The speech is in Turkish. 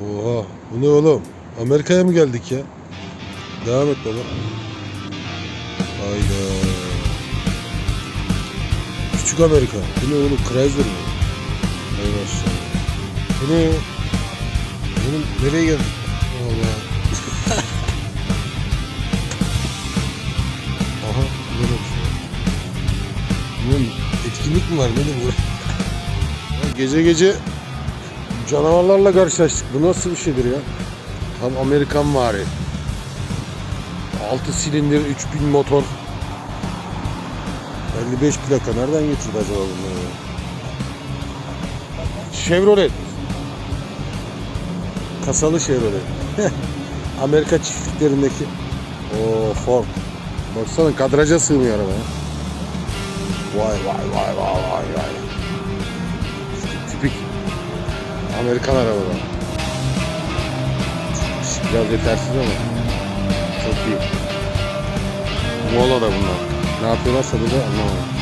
Oha bu ne oğlum? Amerika'ya mı geldik ya? Devam et baba. Hayda. Küçük Amerika. Bu ne oğlum? Chrysler mi? Hay maşallah. Bu ne? Oğlum nereye geldik? Allah. Aha. Bu ne? Bunun etkinlik mi var? Nedir bu? Ya Gece gece canavarlarla karşılaştık. Bu nasıl bir şeydir ya? Tam Amerikan vari. 6 silindir, 3000 motor. 55 plaka. Nereden getirdi acaba bunları? Chevrolet. Kasalı Chevrolet. Amerika çiftliklerindeki. O Ford. Baksana kadraja sığmıyor araba. Vay vay vay vay vay vay. İşte tipik Amerikan arabalar. Biraz yetersiz ama çok iyi. Mola da bunlar. Ne yapıyorlarsa burada anlamadım.